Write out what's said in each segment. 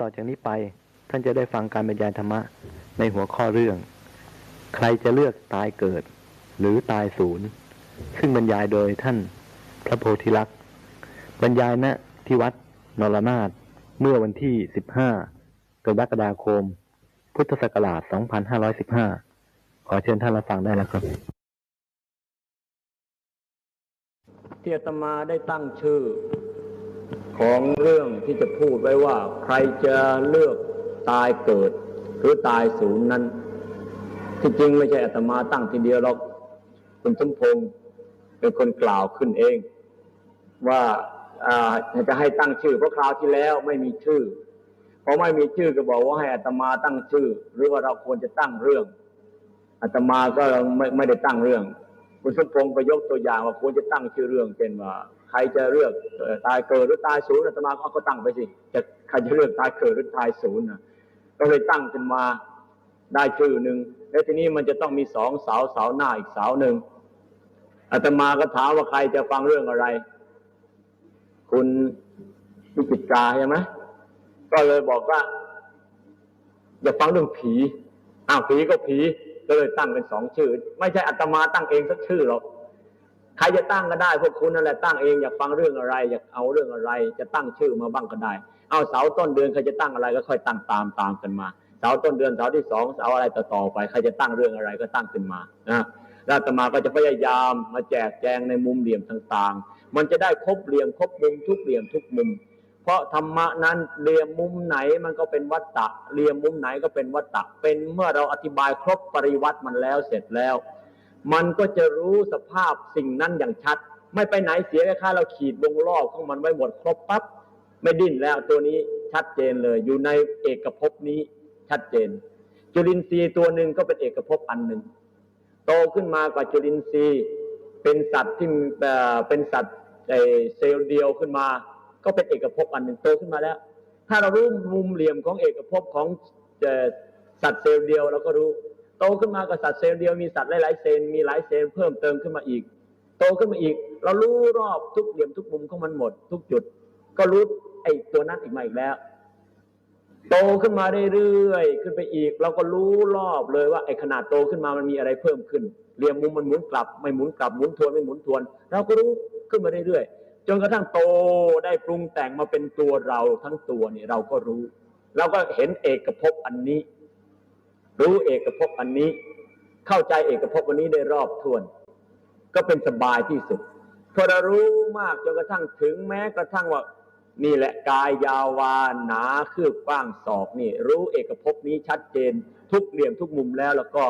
ต่อจากนี้ไป ท่านจะได้ฟังการบรรยายธรรมะ ในหัวข้อเรื่อง ใครจะเลือกตายเกิด หรือตายศูนย์ ซึ่งบรรยายโดยท่านพระโพธิลักษณ์บรรยายณะที่วัดนรนาถเมื่อวันที่ 15กรกฎาคม พุทธศักราช 2515 ขอเชิญท่านรับฟังได้แล้วครับเที่อาตมาได้ตั้งชื่อ ของเรื่องที่จะพูดไว้ว่า ใครจะเลือกตายเกิด หรือตายศูนย์นั้น ที่จริงไม่ใช่อาตมาตั้งทีเดียวหรอกคุณสมพงศ์เป็นคนกล่าวขึ้นเอง ว่าจะให้ตั้งชื่อเพราะคราวที่แล้วไม่มีชื่อพอไม่มีชื่อก็บอกว่าให้อาตมาตั้งชื่อ หรือว่าเราควรจะตั้งเรื่องอาตมาก็ไม่ไม่ได้ตั้งเรื่อง คุณสมพงศ์ก็ยกตัวอย่างว่าควรจะตั้งชื่อเรื่องเช่นว่า ใครจะเลือกตายเกิดหรือตายศูนย์อาตมาก็ตั้งไปสิจะใครจะเลือกตายเกิดหรือตายศูนย์นะก็เลยตั้งขึ้นมาได้ชื่อหนึ่งแล้วทีนี้มันจะต้องมีสองเสาเสาหน้าอีกเสาหนึ่งอาตมาก็ถามว่าใครจะฟังเรื่องอะไร คุณวิจิตราใช่ไหมก็เลยบอกว่าอย่าฟังเรื่องผีอ้าวผีก็ผีก็เลยตั้งเป็นสองชื่อ ไม่ใช่อาตมาตั้งเองสักชื่อหรอก ใครจะตั้งก็ได้พวกคุณนั่นแหละตั้งเองอยากฟังเรื่องอะไรอยากเอาเรื่องอะไร จะตั้งชื่อมาบ้างก็ได้ เอาเสาต้นเดือนใครจะตั้งอะไรก็ค่อยตั้งตามตามกันมา เสาต้นเดือนเสาที่สองเสาอะไรต่อต่อไปใครจะตั้งเรื่องอะไรก็ตั้งขึ้นมานะแล้วตมาก็จะพยายามมาแจกแจงในมุมเหลี่ยมต่างๆ มันจะได้ครบเหลี่ยมครบมุมทุกเหลี่ยมทุกมุม เพราะธรรมะนั้นเหลี่ยมมุมไหนมันก็เป็นวัตตะเหลี่ยมมุมไหนก็เป็นวัตตะเป็นเมื่อเราอธิบายครบปริวัติมันแล้วเสร็จแล้ว มันก็จะรู้สภาพสิ่งนั้นอย่างชัด ไม่ไปไหนเสียแค่เราขีดวงรอบของมันไว้หมดครบปั๊บไม่ดิ้นแล้วตัวนี้ชัดเจนเลย อยู่ในเอกภพนี้ชัดเจน จุลินทรีย์ตัวหนึ่งก็เป็นเอกภพอันหนึ่งโตขึ้นมากว่าจุลินทรีย์ เป็นสัตว์ที่เป็นสัตว์เซลล์เดียวขึ้นมา ก็เป็นเอกภพอันหนึ่งโตขึ้นมาแล้ว ถ้าเรารู้มุมเหลี่ยมของเอกภพของสัตว์เซลล์เดียวเราก็รู้ โตขึ้นมากับสัตว์เซลล์เดียวมีสัตว์หลายๆเซลล์มีหลายเซลล์เพิ่มเติมขึ้นมาอีก โตขึ้นมาอีก เรารู้รอบทุกเหลี่ยมทุกมุมของมันหมด ทุกจุด ก็รู้ไอ้ตัวนั้นอีกมาอีกแล้ว โตขึ้นมาเรื่อยๆขึ้นไปอีก เราก็รู้รอบเลยว่าไอ้ขนาดโตขึ้นมามันมีอะไรเพิ่มขึ้นเหลี่ยมมุมมันหมุนกลับ ไม่หมุนกลับหมุนทวนไม่หมุนทวน เราก็รู้ขึ้นมาเรื่อยๆจนกระทั่งโตได้ปรุงแต่งมาเป็นตัวเราทั้งตัวเนี่ยเราก็รู้เราก็เห็นเอกภพอันนี้ รู้เอกภพอันนี้ เข้าใจเอกภพอันนี้ได้รอบทวน ก็เป็นสบายที่สุดพอเรารู้มากจนกระทั่งถึงแม้กระทั่งว่านี่แหละกายยาวาหนาคืบกว้างศอกนี่ รู้เอกภพนี้ชัดเจน ทุกเหลี่ยมทุกมุมแล้วแล้วก็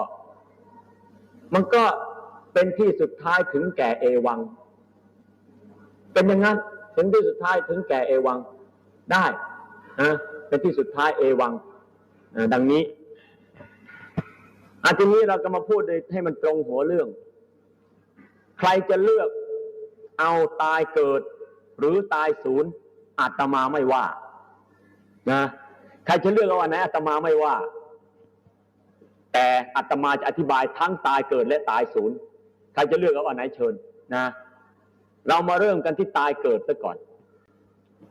มันก็เป็นที่สุดท้ายถึงแก่เอวัง เป็นอย่างนั้นถึงที่สุดท้ายถึงแก่เอวังได้นะเป็นที่สุดท้ายเอวังดังนี้ อาทีนี้เราก็มาพูดให้มันตรงหัวเรื่อง ใครจะเลือกเอาตายเกิด หรือตายศูนย์อาตมาไม่ว่า นะใครจะเลือกเอาอันไหนอาตมาไม่ว่า แต่อาตมาจะอธิบายทั้งตายเกิดและตายศูนย์ใครจะเลือกเอาอันไหนเชิญ นะ เรามาเริ่มกันที่ตายเกิดซะก่อน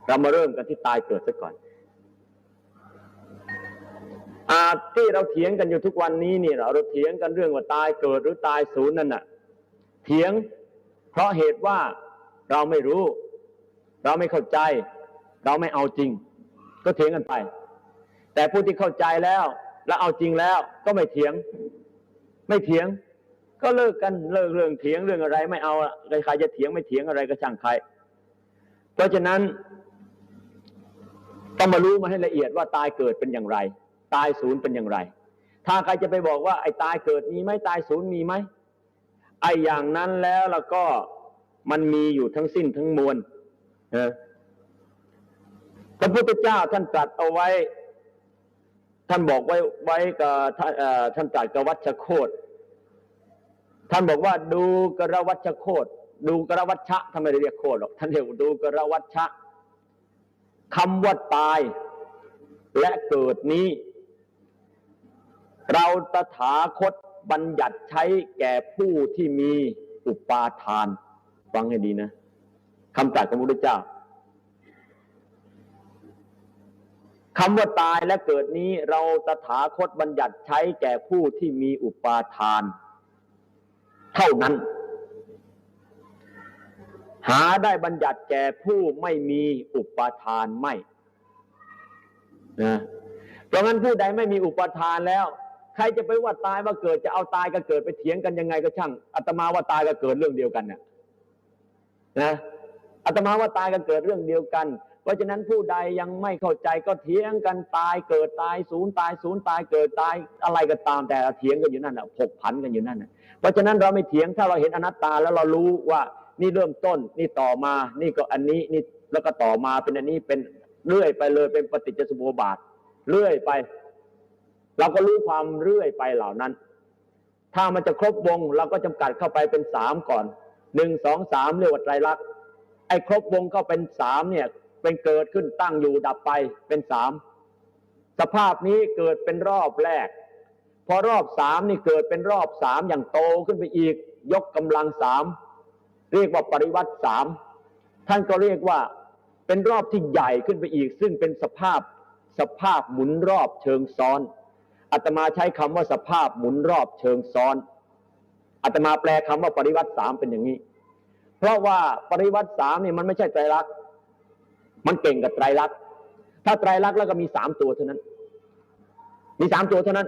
เรามาเริ่มกันที่ตายเกิดซะก่อน ที่เราเถียงกันอยู่ทุกวันนี้เนี่ยเราเถียงกันเรื่องว่าตายเกิดหรือตายศูนย์นั่นน่ะเถียงเพราะเหตุว่าเราไม่รู้ เราไม่เข้าใจ เราไม่เอาจริง ก็เถียงกันไป แต่ผู้ที่เข้าใจแล้ว และเอาจริงแล้วก็ไม่เถียง ไม่เถียง ก็เลิกกันเลิกเรื่องเถียงเรื่องอะไร ไม่เอาใครจะเถียงไม่เถียงอะไรก็ช่างใคร เพราะฉะนั้นต้องมารู้มาให้ละเอียดว่าตายเกิดเป็นอย่างไร ตายศูนย์เป็นอย่างไร ถ้าใครจะไปบอกว่าไอ้ตายเกิดมีไหมตายศูนย์มีไหมไอ้อย่างนั้นแล้วแล้วก็มันมีอยู่ทั้งสิ้นทั้งมวลเออพระพุทธเจ้าท่านตรัสเอาไว้ ท่านบอกไว้ไว้กับท่านท่านตรัสกับวัชโคตท่านบอกว่าดูกระวัชโคตดูกระวัชชะท่านไม่ได้เรียกโคตหรอกท่านเรียกว่าดูกระวัชชะคำว่าตายและเกิดนี้ เราตถาคตบัญญัติใช้แก่ผู้ที่มีอุปาทาน ฟังให้ดีนะคำตรัสของพระพุทธเจ้าคำว่าตายและเกิดนี้เราตถาคตบัญญัติใช้แก่ผู้ที่มีอุปาทาน เท่านั้น หาได้บัญญัติแก่ผู้ไม่มีอุปาทานไม่นะเพราะงั้นผู้ใดไม่มีอุปาทานแล้ว ครจะไปว่าตายมาเกิดจะเอาตายกับเกิดไปเถียงกันยังไงก็ช่างอาตมาว่าตายกับเกิดเรื่องเดียวกันเนี่ยนะอาตมาว่าตายกับเกิดเรื่องเดียวกัน เพราะฉะนั้นผู้ใดยังไม่เข้าใจก็เถียงกันตายเกิดตายศูนย์ตายศูนย์ตายเกิดตายอะไรก็ตามแต่เถียงกันอยู่นั่นแหละผกผันกันอยู่นั่นนะเพราะฉะนั้นเราไม่เถียงถ้าเราเห็นอนัตตาแล้วเรารู้ว่านี่เริ่มต้นนี่ต่อมา นี่ก็อันนี้นี่แล้วก็ต่อมาเป็นอันนี้เป็นเรื่อยไปเลยเป็นปฏิจจสมุปบาทเรื่อยไป เราก็รู้ความเรื่อยไปเหล่านั้น ถ้ามันจะครบวงเราก็จำกัดเข้าไปเป็นสามก่อนหนึ่งสองสามเรียกว่าไตรลักษณ์ไอ้ครบวงก็เป็นสามเนี่ย เป็นเกิดขึ้นตั้งอยู่ดับไปเป็นสามสภาพนี้เกิดเป็นรอบแรก พอรอบสามนี่เกิดเป็นรอบสามอย่างโตขึ้นไปอีก ยกกำลังสามเรียกว่าปริวัติสามท่านก็เรียกว่าเป็นรอบที่ใหญ่ขึ้นไปอีก ซึ่งเป็นสภาพสภาพหมุนรอบเชิงซ้อน อาตมาใช้คำว่าสภาพหมุนรอบเชิงซ้อนอาตมาแปลคำว่าปริวัติสามเป็นอย่างนี้ เพราะว่าปริวัติสามนี่มันไม่ใช่ไตรลักษณ์มันเก่งกับไตรลักษณ์ถ้าไตรลักษณ์แล้วก็มีสามตัวเท่านั้น มีสามตัวเท่านั้น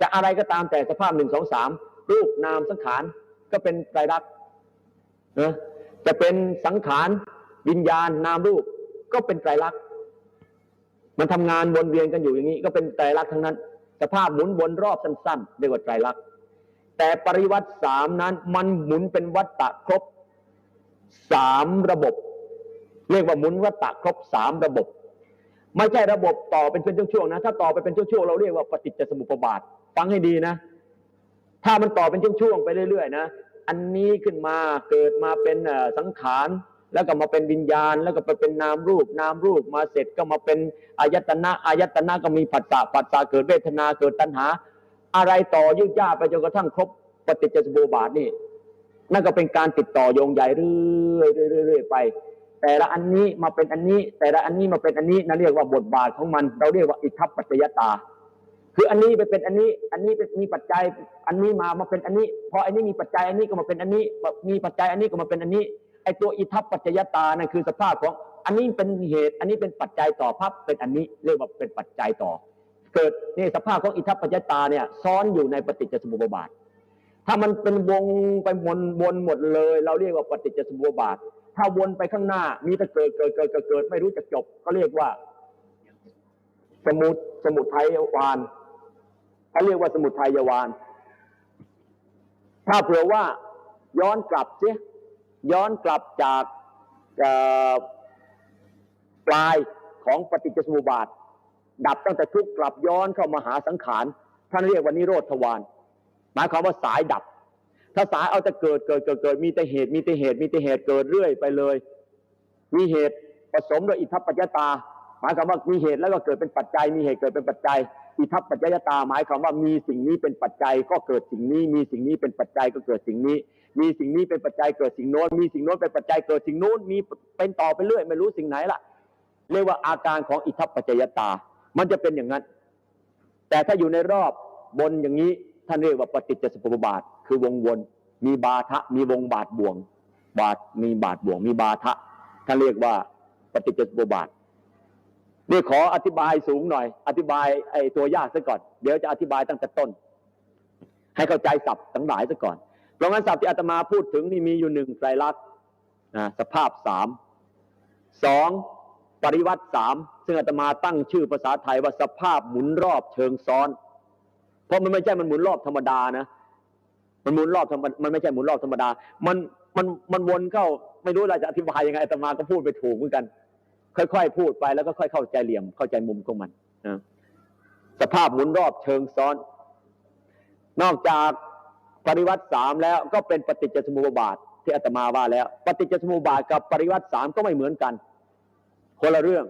จะอะไรก็ตามแต่สภาพหนึ่งสองสามรูปนามสังขารก็เป็นไตรลักษณ์นะจะเป็นสังขารวิญญาณนามรูปก็เป็นไตรลักษณ์มันทำงานวนเวียนกันอยู่อย่างนี้ ก็เป็นไตรลักษณ์ทั้งนั้น สภาพหมุนวนรอบสั้นๆเรียกว่าไตรลักษณ์แต่ปริวัติสามนั้นมันหมุนเป็นวัฏฏะครบสามระบบ เรียกว่าหมุนวัฏฏะครบสามระบบ ไม่ใช่ระบบต่อเป็นเป็นช่วงๆนะ ถ้าต่อไปเป็นช่วงๆเราเรียกว่าปฏิจจสมุปบาทฟังให้ดีนะ ถ้ามันต่อเป็นช่วงๆไปเรื่อยๆนะอันนี้ขึ้นมาเกิดมาเป็นสังขาร แล้วก็มาเป็นวิญญาณ แล้วก็ไปเป็นนามรูป นามรูปมาเสร็จก็มาเป็นอายตนะอายตนะก็มีผัสสะผัสสะเกิดเวทนาเกิดตัณหา อะไรต่อยืดยาไปจนกระทั่งครบปฏิจจสมุปบาทนี่นั่นก็เป็นการติดต่อโยงใหญ่เรื่อยเรื่อยไป แต่ละอันนี้มาเป็นอันนี้ แต่ละอันนี้มาเป็นอันนี้นั่นเรียกว่าบทบาทของมัน เราเรียกว่าอิทธิปัจจยตา คืออันนี้ไปเป็นอันนี้ อันนี้เป็นมีปัจจัย อันนี้มามาเป็นอันนี้ พออันนี้มีปัจจัยอันนี้ก็มาเป็นอันนี้ มีปัจจัยอันนี้ก็มาเป็นอันนี้ อตัวอิทัปปัจจยตานั่นคือสภาพของอันนี้เป็นเหตุ อันนี้เป็นปัจจัยต่อพับเป็นอันนี้เรียกว่าเป็นปัจจัยต่อ เกิดนี่สภาพของอิทัปปัจจยตาเนี่ยซ้อนอยู่ในปฏิจจสมุปบาท ถ้ามันเป็นวงไปวนวนหมดเลย เราเรียกว่าปฏิจจสมุปบาท ถ้าวนไปข้างหน้ามีแต่เกิดเกิดเกิดเกิดเกิดไม่รู้จักจบ ก็เรียกว่า สมุทสมุทัยวานเขาเรียกว่าสมุทัยวานถ้าเผื่อว่าย้อนกลับเสีย ย้อนกลับจากปลายของปฏิจจสมุปบาท ดับตั้งแต่ทุกข์กลับย้อนเข้ามาหาสังขารท่านเรียกว่านิโรธทวารหมายความว่าสายดับ ถ้าสายเอาแต่เกิดเกิดเกิดเกิดมีแต่เหตุมีแต่เหตุมีแต่เหตุเกิดเรื่อยไปเลย มีเหตุผสมด้วยอิทธิปัจจตา หมายความว่ามีเหตุแล้วก็เกิดเป็นปัจจัย มีเหตุเกิดเป็นปัจจัย อิทัปปัจจยตา หมายความว่ามีสิ่งนี้เป็นปัจจัยก็เกิดสิ่งนี้ มีสิ่งนี้เป็นปัจจัยก็เกิดสิ่งนี้ มีสิ่งนี้เป็นปัจจัยเกิดสิ่งโน้น มีสิ่งโน้นเป็นปัจจัยเกิดสิ่งโน้น มีเป็นต่อไปเรื่อย ไม่รู้สิ่งไหนละเรียกว่าอาการของอิทัปปัจจยตา มันจะเป็นอย่างนั้น แต่ถ้าอยู่ในรอบบนอย่างนี้ท่านเรียกว่าปฏิจจสมุปบาท คือวงวน มีบาทะ มีวงบาทบ่วง บาท มีบาทบ่วง มีบาทะ ท่านเรียกว่าปฏิจจสมุปบาทนี่ขออธิบายสูงหน่อย อธิบายไอ้ตัวยากซะก่อน เดี๋ยวจะอธิบายตั้งแต่ต้น ให้เข้าใจศัพท์ทั้งหลายซะก่อน เพราะงั้นศัพท์ที่อาตมาพูดถึงนี่มีอยู่หนึ่งไตรลักษณ์สภาพสามสองปริวัติสามซึ่งอาตมาตั้งชื่อภาษาไทยว่าสภาพหมุนรอบเชิงซ้อน เพราะมันไม่ใช่มันหมุนรอบธรรมดานะ มันหมุนรอบธรรมมันไม่ใช่หมุนรอบธรรมดา มันมันมันวนเข้าไม่รู้เราจะอธิบายยังไงอาตมาก็พูดไปถูกเหมือนกัน ค่อยๆพูดไปแล้วก็ค่อยเข้าใจเหลี่ยมเข้าใจมุมของมันนะสภาพหมุนรอบเชิงซ้อน นอกจาก ปริวัติสามแล้วก็เป็นปฏิจจสมุปบาทที่อาตมาว่าแล้ว ปฏิจจสมุปบาทกับปริวัติสามก็ไม่เหมือนกัน คนละเรื่อง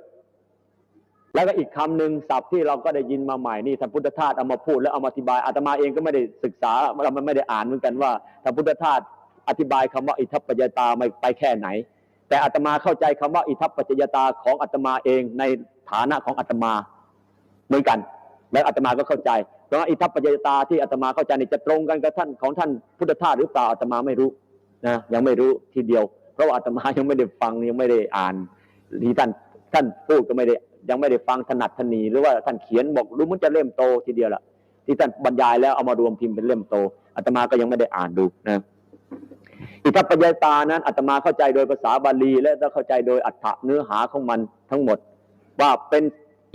แล้วก็อีกคำหนึ่งศัพท์ที่เราก็ได้ยินมาใหม่นี่ท่านพุทธทาสเอามาพูดแล้วเอามาอธิบายอาตมาเองก็ไม่ได้ศึกษาเราไม่ได้อ่านเหมือนกันว่าท่านพุทธทาสอธิบายคำว่าอิทัปปัจจตาไปแค่ไหน แต่อาตมาเข้าใจคำว่าอิทัปปัจจยตาของอาตมาเองในฐานะของอาตมาเหมือนกัน แล้วอาตมาก็เข้าใจ เพราะว่าอิทัปปัจจยตาที่อาตมาเข้าใจนี่จะตรงกันกับท่านของท่านพุทธทาสหรือเปล่าอาตมาไม่รู้นะยังไม่รู้ทีเดียว เพราะว่าอาตมายังไม่ได้ฟังยังไม่ได้อ่านที่ท่านท่านพูดก็ไม่ได้ยังไม่ได้ฟังถนัดถนีหรือว่าท่านเขียนบอกรู้มันจะเล่มโตทีเดียวละที่ท่านบรรยายแล้วเอามารวมพิมพ์เป็นเล่มโตอาตมาก็ยังไม่ได้อ่านดูนะอิทัปปัจจยตานั้นอาตมาเข้าใจโดยภาษาบาลี และเข้าใจโดยอัฏฐะเนื้อหาของมันทั้งหมด ว่าเป็น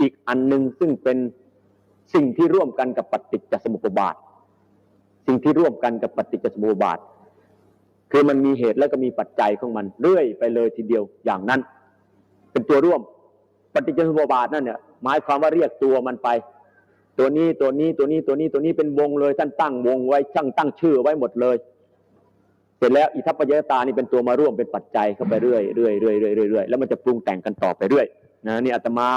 อีกอันหนึ่งซึ่งเป็น สิ่งที่ร่วมกันกับปฏิจจสมุปบาท สิ่งที่ร่วมกันกับปฏิจจสมุปบาท คือมันมีเหตุและก็มีปัจจัยของมันเรื่อยไปเลยทีเดียวอย่างนั้น เป็นตัวร่วมปฏิจจสมุปบาทนั่นเนี่ยหมายความว่าเรียกตัวมันไป ตัวนี้ตัวนี้ตัวนี้ตัวนี้ตัวนี้เป็นวงเลยท่านตั้งวงไว้ช่างตั้งชื่อไว้หมดเลยเสร็จแล้วอิทัปปยตานี่เป็นตัวมาร่วมเป็นปัจจัยเข้าไปเรื่อยเรื่อยเรื่อยเรื่อยเรื่อยแล้วมันจะปรุงแต่งกันต่อไปเรื่อยนะนี่อาตมา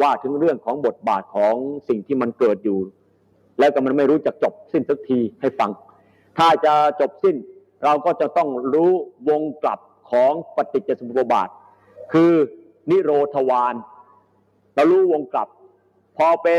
ว่าถึงเรื่องของบทบาทของสิ่งที่มันเกิดอยู่ แล้วก็มันไม่รู้จะจบสิ้นสักทีให้ฟัง ถ้าจะจบสิ้น เราก็จะต้องรู้วงกลับของปฏิจจสมุปบาท คือนิโรธวานเรารู้วงกลับ พอเป็น